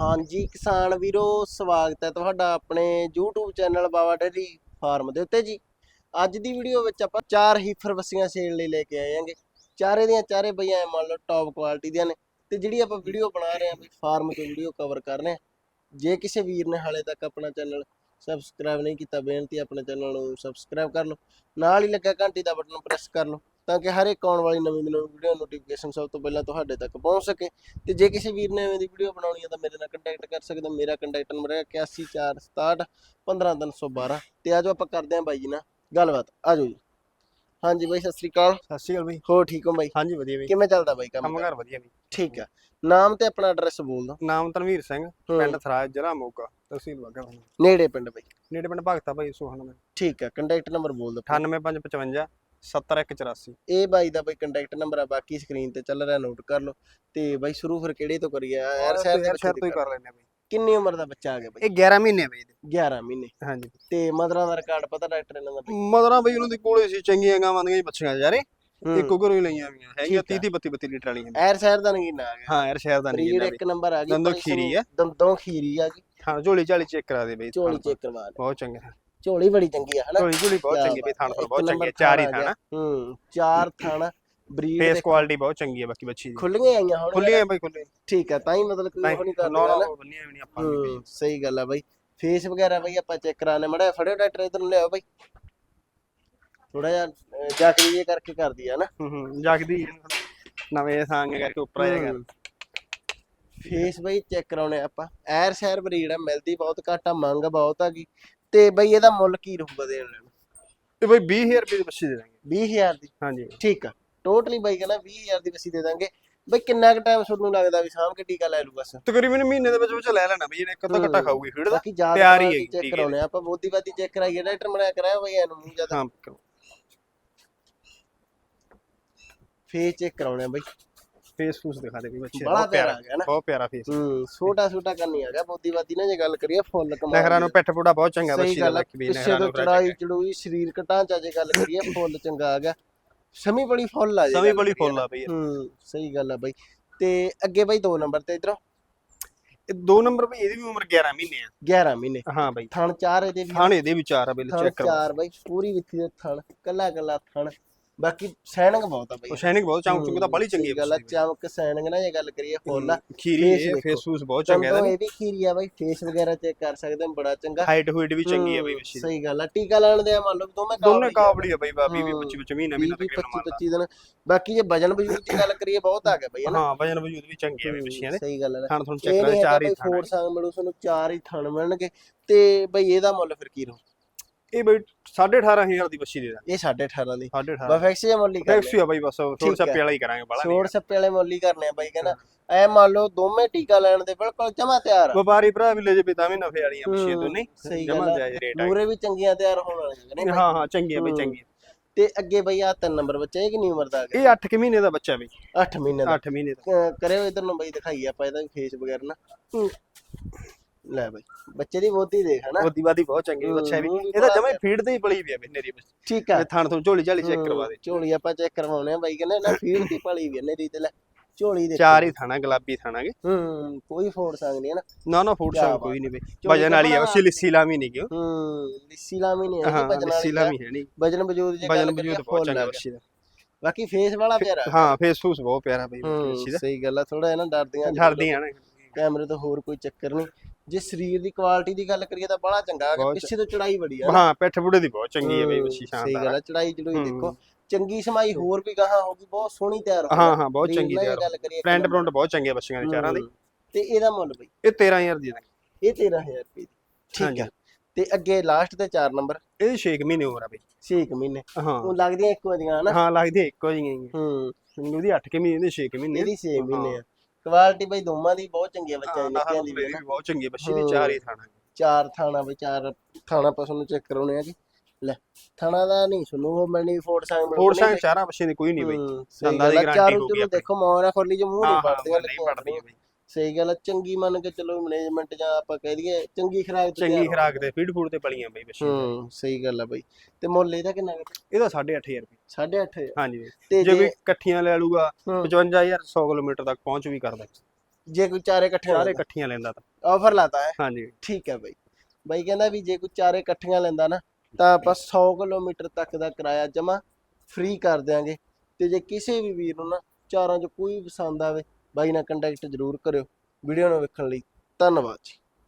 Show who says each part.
Speaker 1: ਹਾਂਜੀ, ਕਿਸਾਨ ਵੀਰੋ, ਸਵਾਗਤ ਹੈ ਤੁਹਾਡਾ ਆਪਣੇ YouTube channel Baba dairy farm ਦੇ ਉੱਤੇ ਜੀ। ਅੱਜ ਦੀ ਵੀਡੀਓ ਵਿੱਚ ਆਪਾਂ ਚਾਰ ਹੀਫਰ ਵਸੀਆਂ ਸੇਲ ਲਈ ਲੈ ਕੇ ਆਏ ਹਾਂਗੇ। ਚਾਰੇ ਦੀਆਂ ਚਾਰੇ ਬਈਆਂ ਮੰਨ ਲਓ ਟੌਪ ਕੁਆਲਿਟੀ ਦੀਆਂ ਨੇ। ਤੇ ਜਿਹੜੀ ਆਪਾਂ ਵੀਡੀਓ ਬਣਾ ਰਹੇ ਹਾਂ ਵੀ ਫਾਰਮ ਤੋਂ ਵੀਡੀਓ ਕਵਰ ਕਰ ਰਹੇ ਹਾਂ। ਜੇ ਕਿਸੇ ਵੀਰ ਨੇ ਹਾਲੇ ਤੱਕ ਆਪਣਾ ਚੈਨਲ ਸਬਸਕ੍ਰਾਈਬ ਨਹੀਂ ਕੀਤਾ, ਬੇਨਤੀ ਆਪਣੇ ਚੈਨਲ ਨੂੰ ਸਬਸਕ੍ਰਾਈਬ ਕਰ ਲਓ। ਨਾਲ ਹੀ ਲੱਗਾ ਘੰਟੀ ਦਾ ਬਟਨ ਪ੍ਰੈਸ ਕਰ ਲਓ। ਤਾਂ ਕਿ ਹਰ ਇੱਕ ਆਉਣ ਵਾਲੀ ਨਵੀਂ ਨਵੀਂ ਵੀਡੀਓ ਨੋਟੀਫਿਕੇਸ਼ਨ ਸਭ ਤੋਂ ਪਹਿਲਾਂ ਤੁਹਾਡੇ ਤੱਕ ਪਹੁੰਚ ਸਕੇ। ਤੇ ਜੇ ਕਿਸੇ ਵੀਰ ਨੇ ਐਵੇਂ ਦੀ ਵੀਡੀਓ ਬਣਾਉਣੀ ਹੈ ਤਾਂ ਮੇਰੇ ਨਾਲ ਕੰਟੈਕਟ ਕਰ ਸਕਦਾ ਮੇਰਾ ਕੰਟੈਕਟ ਨੰਬਰ ਹੈ 814661 15312 ਤੇ ਆਜੋ ਆਪਾਂ ਕਰਦੇ ਆਂ ਬਾਈ ਜੀ ਨਾਲ ਗੱਲਬਾਤ। ਆਜੋ ਜੀ। ਹਾਂਜੀ ਬਾਈ ਸਤਿ ਸ੍ਰੀ ਅਕਾਲ।
Speaker 2: ਸਤਿ ਸ਼੍ਰੀ ਅਕਾਲ ਬਈ।
Speaker 1: ਹੋ ਠੀਕ ਹੋ ਬਾਈ?
Speaker 2: ਹਾਂਜੀ ਵਧੀਆ ਬਈ।
Speaker 1: ਕਿਵੇਂ ਚੱਲਦਾ ਬਾਈ ਕੰਮ
Speaker 2: ਕੰਮਕਾਰ ਵਧੀਆ ਬਈ।
Speaker 1: ਠੀਕ ਆ। ਨਾਮ ਤੇ ਆਪਣਾ ਐਡਰੈਸ ਬੋਲ ਦੋ
Speaker 2: ਨਾਮ ਤਨਵੀਰ ਸਿੰਘ ਪਿੰਡ ਥਰਾਜ ਜ਼ਿਲ੍ਹਾ ਮੋਗਾ ਤਹਿਸੀਲ ਬਾਗਾ
Speaker 1: ਨੇੜੇ ਪਿੰਡ ਬਾਈ।
Speaker 2: ਨੇੜੇ ਪਿੰਡ ਭਗਤਾ ਬਾਈ ਸੋਹਣ
Speaker 1: ਠੀਕ ਆ ਕੰਟੈਕਟ ਨੰਬਰ ਬੋਲ ਦੋ
Speaker 2: 98555 70184
Speaker 1: ਇਹ ਬਾਈ ਦਾ ਬਾਈ ਕੰਟੈਕਟ ਨੰਬਰ ਆ ਬਾਕੀ ਸਕਰੀਨ ਤੇ ਚੱਲ ਰਿਹਾ ਨੋਟ ਕਰ ਲਓ। ਤੇ ਬਾਈ ਸ਼ੁਰੂ ਫਿਰ ਕਿਹੜੇ ਤੋਂ ਕਰੀਏ? ਯਾਰ ਸ਼ਹਿਰ ਦੇ
Speaker 2: ਸ਼ਹਿਰ ਤੋਂ ਹੀ ਕਰ ਲੈਣੇ ਬਈ।
Speaker 1: ਕਿੰਨੀ ਉਮਰ ਦਾ ਬੱਚਾ ਆ ਗਿਆ ਬਾਈ?
Speaker 2: ਇਹ 11 ਮਹੀਨੇ ਬਈ ਇਹਦੇ।
Speaker 1: 11 ਮਹੀਨੇ।
Speaker 2: ਹਾਂਜੀ।
Speaker 1: ਤੇ ਮਦਰਾਂ ਦਾ ਰਿਕਾਰਡ ਪਤਾ ਡਾਕਟਰ ਇਹਨਾਂ ਦਾ ਬਾਈ?
Speaker 2: ਮਦਰਾਂ ਬਈ ਉਹਨਾਂ ਦੀ ਕੋਲੇ ਸੀ ਚੰਗੀਆਂ ਗਾਵਾਂ ਦੀਆਂ ਬੱਚੀਆਂ ਯਾਰੇ।
Speaker 1: ਹੂੰ।
Speaker 2: ਇੱਕੋ ਘਰੋਂ ਹੀ ਲਈਆਂ ਵੀਆਂ ਹੈਗੀਆਂ
Speaker 1: ਠੀਕ ਆ।
Speaker 2: 30 32 32 ਲੀਟਰ ਵਾਲੀਆਂ
Speaker 1: ਐਰ ਸ਼ਹਿਰ ਦਾ ਨਗੀਨਾ ਆ ਗਿਆ।
Speaker 2: ਹਾਂ ਯਾਰ ਸ਼ਹਿਰ ਦਾ
Speaker 1: ਬਰੀਡ
Speaker 2: ਇਹਨਾਂ
Speaker 1: ਇੱਕ ਨੰਬਰ ਆ ਗਈ
Speaker 2: ਦੰਦੋਂ ਖੀਰੀ ਆ।
Speaker 1: ਦੰਦੋਂ ਖੀਰੀ ਆ ਗਈ
Speaker 2: ਹਾਂ ਝੋਲੀ ਝਾਲੀ ਚੈੱਕ ਕਰਾ ਦੇ ਬਈ।
Speaker 1: ਝੋਲੀ ਚੈੱਕ ਕਰਵਾ ਲੈ
Speaker 2: ਬਹੁਤ ਚੰਗੇ।
Speaker 1: ਝੋਲੀ ਬੜੀ ਚੰਗੀ ਆ ਹਨਾ?
Speaker 2: ਝੋਲੀ ਝੋਲੀ ਬਹੁਤ ਚੰਗੀ ਬਈ ਥਣ
Speaker 1: ਇੱਕ
Speaker 2: ਬਹੁਤ ਚੰਗੀ ਆ, ਚਾਰ ਹੀ
Speaker 1: ਥਣ ਆ
Speaker 2: ਥਾਣਾ
Speaker 1: ਹੂੰ ਚਾਰ ਥਾਣਾ ਬਰੀਡ
Speaker 2: ਫੇਸ ਕੁਆਲਿਟੀ ਬਹੁਤ ਚੰਗੀ ਹੈ ਬਾਕੀ ਬੱਚੀ ਦੀ।
Speaker 1: ਖੁੱਲੀਆਂ ਆਈਆਂ ਹੁਣ
Speaker 2: ਖੁੱਲੀਆਂ ਬਈ ਖੁੱਲੀਆਂ
Speaker 1: ਠੀਕ ਆ ਤਾਂ ਹੀ ਮਤਲਬ ਕੋਈ ਨਹੀਂ ਕਰਦਾ
Speaker 2: ਨਾ
Speaker 1: ਨਾ
Speaker 2: ਬੰਨੀਆਂ ਵੀ ਨਹੀਂ ਆਪਾਂ ਨੂੰ
Speaker 1: ਹੂੰ ਸਹੀ ਗੱਲ ਆ ਬਾਈ। ਫੇਸ ਵਗੈਰਾ ਬਾਈ ਆਪਾਂ ਚੈੱਕ ਕਰਾਣੇ ਮੜਾ ਫੜਿਓ ਡਾਕਟਰ ਇਧਰ ਨੂੰ ਲਿਆਓ ਬਾਈ। ਥੋੜਾ ਜਿਹਾ ਜਾਕਰੀ ਜੇ ਕਰਕੇ ਕਰਦੀ ਆ ਨਾ
Speaker 2: ਹੂੰ ਹੂੰ ਜਗਦੀ ਨਵੇਂ ਸੰਗ ਕਰਕੇ ਉੱਪਰ ਆਇਆ ਕਰ।
Speaker 1: ਫੇਸ ਬਾਈ ਚੈੱਕ ਕਰਾਉਣੇ ਆਪਾਂ। ਐਰ ਸ਼ਹਿਰ ਬਰੀਡ ਆ ਮਿਲਦੀ ਬਹੁਤ ਘੱਟ ਆ ਮੰਗ ਬਹੁਤ ਆ ਗਈ ਤੇ ਬਾਈ ਇਹਦਾ ਮੁੱਲ ਕੀ ਰਹੂਗਾ ਦੇਣ ਲੈਣ?
Speaker 2: ਤੇ ਬਈ 20000 ਰੁਪਏ ਦੀ ਬੱਚੀ ਦੇ ਦਾਂਗੇ।
Speaker 1: 20000 ਦੀ?
Speaker 2: ਹਾਂਜੀ।
Speaker 1: ਠੀਕ ਆ। ਟੋਟਲੀ ਬਾਈ ਕਹਿੰਦਾ 20000 ਦੀ ਵਸੀ ਦੇ ਦਾਂਗੇ। ਬਈ ਕਿੰਨਾ ਕੁ ਟਾਈਮ ਤੁਹਾਨੂੰ ਲੱਗਦਾ ਵੀ ਕੇ ਟੀਕਾ ਲੈ ਲੂ ਬਸ?
Speaker 2: ਤਕਰੀਬਨ ਮਹੀਨੇ ਦੇ ਵਿੱਚ ਵਿੱਚ ਲੈ ਲੈਣਾ ਬਈ ਇਹਨੇ ਇੱਕ ਅੱਧਾ ਘੱਟਾ
Speaker 1: ਹੂੰ।
Speaker 2: ਖਾਊਗੀ ਫੀਡ ਦਾ।
Speaker 1: ਬਾਕੀ
Speaker 2: ਤਿਆਰ ਹੀ ਹੈਗੀ,
Speaker 1: ਚੈੱਕ
Speaker 2: ਠੀਕ ਹੈ।
Speaker 1: ਕਰਾਉਣੇ ਆਪਾਂ ਬੋਧੀਵਾਦੀ ਚੈੱਕ ਕਰਾਈਏ ਡਾਕਟਰ ਬਣਾਇਆ ਕਰਾਇਆ ਬਈ ਇਹਨੂੰ ਮੂੰਹ ਜ਼ਿਆਦਾ।
Speaker 2: ਹਾਂ
Speaker 1: ਫੇਸ ਚੈੱਕ ਕਰਾਉਣੇ ਆ ਬਈ।
Speaker 2: ਫੇਸ ਫੂਸ ਦਿਖਾ ਦੇ ਬਈ ਬੱਚੀ ਦਾ,
Speaker 1: ਬੜਾ
Speaker 2: ਬਹੁਤ
Speaker 1: ਪਿਆਰਾ ਗਿਆ ਨਾ।
Speaker 2: ਬਹੁਤ ਪਿਆਰਾ ਫੇਸ
Speaker 1: ਹੂੰ ਛੋਟਾ ਛੋਟਾ ਕਰਨੀ ਆ ਗਿਆ ਬੋਧੀਵਾਦੀ ਨਾਲ ਜੇ ਗੱਲ ਕਰੀਏ ਫੁੱਲ ਕਮਾਲ
Speaker 2: ਨਖਰਾ ਨੂੰ ਪਿੱਠ ਪੂੜਾ ਬਹੁਤ ਚੰਗਾ
Speaker 1: ਸਹੀ
Speaker 2: ਬੱਚੀ ਦਾ
Speaker 1: ਗੱਲ ਆ,
Speaker 2: ਲੱਕ ਵੀ
Speaker 1: ਪਿੱਛੇ
Speaker 2: ਨਖਰਾ
Speaker 1: ਤੋਂ
Speaker 2: ਨੂੰ
Speaker 1: ਚੜਾਈ ਚੜੂਈ ਸਰੀਰਕ ਢਾਂਚਾ ਜੇ ਗੱਲ ਕਰੀਏ ਫੁੱਲ ਚੰਗਾ ਆ ਗਿਆ ਸਮੀ ਬੜੀ ਫੁੱਲ ਆ ਜੇ
Speaker 2: ਸਮੀ
Speaker 1: ਗੱਲ
Speaker 2: ਬੜੀ
Speaker 1: ਕਰੀਏ
Speaker 2: ਫੁੱਲ ਆ ਬਈ। ਇਹ।
Speaker 1: ਹੂੰ ਸਹੀ ਗੱਲ ਆ ਬਈ। ਤੇ ਅੱਗੇ ਬਈ ਦੋ ਨੰਬਰ ਤੇ ਇਧਰੋਂ।
Speaker 2: ਇਹ ਦੋ ਨੰਬਰ ਬਈ ਇਹਦੀ ਵੀ ਉਮਰ 11 ਮਹੀਨੇ ਆ।
Speaker 1: 11 ਮਹੀਨੇ।
Speaker 2: ਹਾਂ ਬਈ।
Speaker 1: ਥਣ ਚਾਰ ਇਹਦੇ ਵੀ
Speaker 2: ਥਾਣੇ ਦੇ ਵਿਚਾਰ ਆ ਬਈ
Speaker 1: ਥਣ
Speaker 2: ਚੈੱਕ ਕਰਵਾ
Speaker 1: ਚਾਰ ਬਈ ਪੂਰੀ ਵਿੱਥੀ ਦੇ ਥਣ ਕੱਲਾ ਕੱਲਾ ਥਣ। ਬਾਕੀ ਸੈਨਿੰਗ ਬਹੁਤ ਆ ਬਈ।
Speaker 2: ਸ਼ੈਨਿਕ ਬਹੁਤ ਚੁੰਕ ਤਾਂ ਬੜੀ ਚੰਗੀ
Speaker 1: ਗੱਲ ਆ
Speaker 2: ਹੈ
Speaker 1: ਚਮਕ ਸੈਨਿੰਗ ਨਾ ਜੇ ਗੱਲ ਕਰੀਏ ਫੁੱਲ ਆ
Speaker 2: ਖੀਰੀ
Speaker 1: face
Speaker 2: ਇਹ
Speaker 1: ਦੇਖੋ।
Speaker 2: ਫੇਸ ਫੂਸ ਬਹੁਤ ਚੰਗਾ
Speaker 1: ਚੰਗਾ
Speaker 2: ਇਹਦਾ
Speaker 1: ਇਹ ਵੀ ਖੀਰੀ ਆ ਬਈ ਫੇਸ ਵਗੈਰਾ ਚੈੱਕ ਕਰ ਸਕਦੇ ਹਾਂ ਬੜਾ ਚੰਗਾ।
Speaker 2: ਹਾਈਟ ਹੂਇਟ ਵੀ ਚੰਗੀ ਹੈ ਬਈ
Speaker 1: ਹੂੰ,
Speaker 2: ਦੀ
Speaker 1: ਸਹੀ ਗੱਲ ਆ ਟੀਕਾ ਲਾਣ ਦੇ ਆ ਮੰਨ ਲਓ ਵੀ ਦੋਵੇਂ
Speaker 2: ਦੋਨੇ
Speaker 1: ਕਾਬਲੀ ਆ।
Speaker 2: ਆ ਬਈ ਬਾਬੀ ਵੀ
Speaker 1: ਹੂੰ।
Speaker 2: 25 25 ਮਹੀਨਾ ਮਹੀਨਾ
Speaker 1: ਵੀਹ,
Speaker 2: ਤੱਕ
Speaker 1: 25 25 ਦਿਨ। ਬਾਕੀ ਜੇ ਵਜਨ ਵਜੂਦ ਦੀ ਗੱਲ ਕਰੀਏ ਬਹੁਤ ਆ ਗਿਆ ਬਈ ਹਨਾ।
Speaker 2: ਹਾਂ ਵਜਨ ਵਜੂਦ ਵੀ ਚੰਗੇ ਆ ਬਈ ਬੱਚੀਆਂ ਦੇ
Speaker 1: ਸਹੀ ਗੱਲ ਹੈ
Speaker 2: ਥਣ ਤੁਹਾਨੂੰ ਚੈੱਕ ਕਰਾ ਚਾਰ
Speaker 1: ਚਾਰ
Speaker 2: ਹੀ
Speaker 1: ਸੰਗ ਮਿਲੂ ਤੁਹਾਨੂੰ ਚਾਰ ਹੀ ਥਣ ਮਿਲਣਗੇ। ਤੇ ਬਈ ਇਹਦਾ ਮੁੱਲ ਫਿਰ ਕੀ ਰਹੂ?
Speaker 2: ਇਹ ਬਈ 18500 ਦੀ ਬੱਚੀ ਦੇ ਦਾਂਗੇ।
Speaker 1: ਇਹ 18.5 ਦੀ।
Speaker 2: 18500
Speaker 1: ਬਫੈਕਸ ਜਾਂ ਮੁੱਲ ਹੀ ਕਰਨੇ
Speaker 2: ਟੈਕਸੀ ਆ ਬਈ ਬਸ ਥੋੜਾ
Speaker 1: ਠੀਕ
Speaker 2: ਸਾ
Speaker 1: ਹੈ।
Speaker 2: ਹੀ ਕਰਾਂਗੇ ਬਾਲਾ
Speaker 1: ਛੋੜ ਸੱਪੇ ਵਾਲੇ ਮੁੱਲ ਹੀ ਕਰਨੇ ਆ ਬਾਈ ਕਹਿੰਦਾ ਐ ਮੰਨ ਲਓ ਦੋਵੇਂ ਟੀਕਾ ਲੈਣ ਦੇ ਬਿਲਕੁਲ ਜਮਾ ਤਿਆਰ ਆ।
Speaker 2: ਵਪਾਰੀ ਭਰਾ ਵੀ ਲੈ ਜੇ ਤਾਂ ਵੀ ਨਫੇ ਵਾਲੀਆਂ ਨਹੀਂ
Speaker 1: ਸਹੀ
Speaker 2: ਜਮਾ। ਜਾਇਜ਼ ਰੇਟ ਆ।
Speaker 1: ਮੂਰੇ ਵੀ ਚੰਗੀਆਂ ਤਿਆਰ ਹੋਣ ਵਾਲੀਆਂ ਨੇ।
Speaker 2: ਹਾਂ ਹਾਂ ਚੰਗੀਆਂ ਬਈ
Speaker 1: ਹੂੰ।
Speaker 2: ਚੰਗੀਆਂ।
Speaker 1: ਤੇ ਅੱਗੇ ਬਈ ਆ ਤਿੰਨ ਨੰਬਰ ਬੱਚਾ ਇਹ ਕਿੰਨੀ ਉਮਰ ਦਾ ਗਿਆ
Speaker 2: ਇਹ 8 ਕਿ ਮਹੀਨੇ ਦਾ ਬੱਚਾ ਬਈ
Speaker 1: 8 ਮਹੀਨੇ ਦਾ।
Speaker 2: 8 ਮਹੀਨੇ ਦਾ।
Speaker 1: ਕਰਿਓ ਇਧਰ ਨੂੰ ਬਈ ਦਿਖਾਈਏ ਆਪਾਂ ਇਹਦਾ ਫੇਸ ਵਗੈਰਾ ਨਾ। ਲੈ ਬਈ ਬੱਚੇ ਦੀ ਬੋਤੀ ਦੇਖ ਹਨਾ?
Speaker 2: ਉਹਦੀ ਬਾਦੀ ਬਹੁਤ ਚੰਗੀ ਬੱਚਾ ਵੀ
Speaker 1: ਹੂੰ,
Speaker 2: ਇਹਦਾ ਜਮੇ ਫੀਡ ਤੇ ਹੀ ਪਲੀ ਵੀ ਆ ਨੇਰੀ ਬੱਚੀ
Speaker 1: ਠੀਕ ਆ।
Speaker 2: ਥਣ ਤੋਂ ਝੋਲੀ ਝਾਲੀ ਚੈੱਕ ਕਰਵਾ ਦੇ।
Speaker 1: ਹੂੰ, ਝੋਲੀ ਆਪਾਂ ਚੈੱਕ ਕਰਵਾਉਣੇ ਆ ਬਾਈ ਕਹਿੰਦੇ ਨਾ ਫੀਡ ਦੀ ਪਲੀ ਵੀ ਨੇਰੀ ਤੇ ਲੈ ਝੋਲੀ ਦੇ
Speaker 2: ਚਾਰ ਹੀ ਥਾਣਾ ਗੁਲਾਬੀ ਥਾਣਾਗੇ।
Speaker 1: ਹੂੰ ਕੋਈ ਫੋੜ ਸੰਗ ਨਹੀਂ ਹੈ ਨਾ।
Speaker 2: ਨਾ ਨਾ ਫੂਡ
Speaker 1: ਕਿਆ
Speaker 2: ਸਾਂ
Speaker 1: ਬਾਤ
Speaker 2: ਕੋਈ ਨਹੀਂ ਬਈ। ਵਜਨ
Speaker 1: ਤਾਂ
Speaker 2: ਵਾਲੀ
Speaker 1: ਬਣਾ-
Speaker 2: ਉਸੇ ਲਿੱਸੀ ਲਾਵੀ ਨਹੀਂ ਕਿਉਂ।
Speaker 1: ਹੂੰ ਲਿੱਸੀ ਲਾਮੀ ਨਹੀਂ ਹੈ
Speaker 2: ਹਾਂ
Speaker 1: ਵਜਨ
Speaker 2: ਲਿੱਸੀ ਲਾਵੀ ਹੈ ਨਹੀਂ।
Speaker 1: ਵਜਨ ਵਜੂਦ ਜੇ
Speaker 2: ਵਜਨ ਵਜੂਦ ਬਹੁਤ ਚੰਗਾ ਬੱਚੀ ਦਾ
Speaker 1: ਬਾਕੀ ਫੇਸ ਵਾਲਾ ਪਿਆਰਾ।
Speaker 2: ਹਾਂ ਫੇਸ ਫੂਸ ਬਹੁਤ ਪਿਆਰਾ ਬਈ
Speaker 1: ਹੂੰ
Speaker 2: ਬੱਚੀ ਦਾ।
Speaker 1: ਸਹੀ ਗੱਲ ਆ ਥੋੜਾ ਇਹਨਾਂ ਡਰਦੀਆਂ
Speaker 2: ਡਰਦੀਆਂ ਨਾ।
Speaker 1: ਕੈਮਰੇ ਤੋਂ ਹੋਰ ਕੋਈ ਚੱਕਰ ਨਹੀਂ। ਜੇ ਸਰੀਰ ਦੀ ਕੁਆਲਿਟੀ ਦੀ ਗੱਲ ਕਰੀਏ ਤਾਂ ਬੜਾ ਚੰਗਾ
Speaker 2: ਬਹੁਤ
Speaker 1: ਪਿੱਛੇ ਤੋਂ ਚੜਾਈ ਬੜੀ ਆ।
Speaker 2: ਹਾਂ ਪਿੱਠ ਬੁੜੇ ਦੀ ਬਹੁਤ ਚੰਗੀ ਹੈ ਬਈ
Speaker 1: ਹੂੰ,
Speaker 2: ਬੱਚੀ
Speaker 1: ਸਹੀ ਗੱਲ
Speaker 2: ਸ਼ਾਨਦਾਰ
Speaker 1: ਆ। ਚੜਾਈ ਚੜੂਈ
Speaker 2: ਹੂੰ।
Speaker 1: ਦੇਖੋ ਚੰਗੀ ਸਮਾਈ ਹੋਰ ਵੀ ਗਾਹਾਂ ਹੋਗੀ ਬਹੁਤ ਸੋਹਣੀ ਤਿਆਰ ਹੋ
Speaker 2: ਹਾਂ ਹਾਂ ਬਹੁਤ ਚੰਗੀ
Speaker 1: ਨਾਲ ਇਹ
Speaker 2: ਤਿਆਰ
Speaker 1: ਗੱਲ ਕਰੀਏ
Speaker 2: ਫਰੈਂਡ ਫਰੰਟ ਬਹੁਤ ਚੰਗੇ ਬੱਚੀਆਂ ਦੇ ਚਾਰਾਂ ਦੇ।
Speaker 1: ਹੂੰ। ਤੇ ਇਹਦਾ ਮੁੱਲ ਬਈ।
Speaker 2: ਇਹ 13000 ਦੀ ਦਾਂਗੇ
Speaker 1: ਇਹ 13000 ਰੁਪਏ ਦੀ। ਠੀਕ
Speaker 2: ਹਾਂਜੀ।
Speaker 1: ਆ ਤੇ ਅੱਗੇ ਲਾਸਟ ਤੇ 4 ਨੰਬਰ।
Speaker 2: ਇਹ 6 ਮਹੀਨੇ ਉਮਰ ਆ ਬਈ।
Speaker 1: 6 ਮਹੀਨੇ।
Speaker 2: ਹਾਂ।
Speaker 1: ਉਹ ਲੱਗਦੀਆਂ ਇੱਕੋ ਜਿਹੀਆਂ ਹਨਾ?
Speaker 2: ਹਾਂ ਲੱਗਦੀ ਹੈ ਇੱਕੋ ਜਿਹੀਆਂ ਹੀ
Speaker 1: ਹੂੰ।
Speaker 2: ਉਹਦੀ 8 ਕਿ ਮਹੀਨੇ ਦੀ 6 ਕਿ ਮਹੀਨੇ
Speaker 1: ਇਹਦੀ 6 ਮਹੀਨੇ ਆ। ਕੁਆਲਿਟੀ ਬਈ ਦੋਵਾਂ ਦੀ ਬਹੁਤ ਚੰਗੀ ਆ ਬੱਚਿਆਂ
Speaker 2: ਹਾਂ
Speaker 1: ਦੀ ਦੀ ਵੀ
Speaker 2: ਵੀ
Speaker 1: ਨਾ।
Speaker 2: ਬਹੁਤ ਚੰਗੀ ਆ ਬੱਚੀ ਦੀ
Speaker 1: ਹੂੰ।
Speaker 2: ਚਾਰ ਹੀ ਥਾਣਾ
Speaker 1: ਚਾਰ ਥਾਣਾ ਬਈ ਚਾਰ ਥਾਣਾ ਪਸੰਦ ਨੂੰ ਚੈੱਕ ਕਰਾਉਣੇ ਆ ਜੀ ਲੈ ਥਾਣਾ ਦਾ ਨਹੀਂ ਸੁਣੋ ਉਹ ਮੈਨੀ ਫੋਰਡ ਸੰਗ
Speaker 2: ਹੋਰ ਸੰਗ ਚਾਰਾਂ ਬੱਚੇ ਦੀ ਕੋਈ ਨਹੀਂ ਬਈ
Speaker 1: ਗੱਲ
Speaker 2: ਦੀ
Speaker 1: ਆ,
Speaker 2: ਹੋਊਗੀ
Speaker 1: ਚਲੋ
Speaker 2: ਆਪਣੀ।
Speaker 1: ਦੇਖੋ ਮੌਨਾ ਖੋਲੀ ਜੇ ਮੂੰਹ
Speaker 2: ਹਾਂ
Speaker 1: ਨਹੀਂ
Speaker 2: ਹਾਂ
Speaker 1: ਪੜਦੀਆਂ
Speaker 2: ਨਹੀਂ ਪੜਦੀਆਂ ਬਈ
Speaker 1: ਸਹੀ ਗੱਲ ਆ ਚੰਗੀ ਮੰਨ ਕੇ ਚੱਲੋ ਮੈਨੇਜਮੈਂਟ ਜਾਂ ਆਪਾਂ ਕਹਿ ਦਈਏ ਚੰਗੀ ਖਰਾਕ ਤੇ
Speaker 2: ਚੰਗੀ ਖਰਾਕ ਤੇ ਫੀਡ ਫੂਡ ਤੇ ਪਲੀਆਂ ਬਈ ਬੱਚੇ
Speaker 1: ਹੂੰ ਸਹੀ ਗੱਲ ਆ ਬਈ। ਤੇ ਮੁੱਲ ਇਹਦਾ ਕਿੰਨਾ
Speaker 2: ਇਹਦਾ 8500 ਰੁਪਏ।
Speaker 1: 8500
Speaker 2: ਹਾਂਜੀ ਜੇ
Speaker 1: ਵੀ
Speaker 2: ਇਕੱਠੀਆਂ ਲੈ ਲੂਗਾ 55100 ਕਿਲੋਮੀਟਰ ਤੱਕ ਪਹੁੰਚ ਵੀ ਕਰਦਾ।
Speaker 1: ਜੇ ਕੋਈ ਚਾਰੇ ਇਕੱਠੀਆਂ
Speaker 2: ਚਾਰੇ ਇਕੱਠੀਆਂ ਲੈਂਦਾ ਤਾਂ।
Speaker 1: ਆਫਰ ਲਾਤਾ ਹੈ।
Speaker 2: ਹਾਂਜੀ।
Speaker 1: ਠੀਕ ਹੈ ਬਈ। ਬਈ ਕਹਿੰਦਾ ਵੀ ਜੇ ਕੋਈ ਚਾਰੇ ਇਕੱਠੀਆਂ ਲੈਂਦਾ ਨਾ ਤਾਂ ਆਪਾਂ 100 ਕਿਲੋਮੀਟਰ ਤੱਕ ਦਾ ਕਿਰਾਇਆ ਜਮਾ ਫ੍ਰੀ ਕਰ ਦੇਾਂਗੇ ਤੇ ਜੇ ਕਿਸੇ ਵੀ ਵੀਰ ਨੂੰ ਨਾ ਚਾਰਾਂ ਚ ਕੋਈ ਪਸੰਦ ਆਵੇ ਬਾਈ ਨਾਲ ਕੰਟੈਕਟ ਜ਼ਰੂਰ ਕਰਿਓ। ਵੀਡੀਓ ਨੂੰ ਵੇਖਣ ਲਈ ਧੰਨਵਾਦ ਜੀ।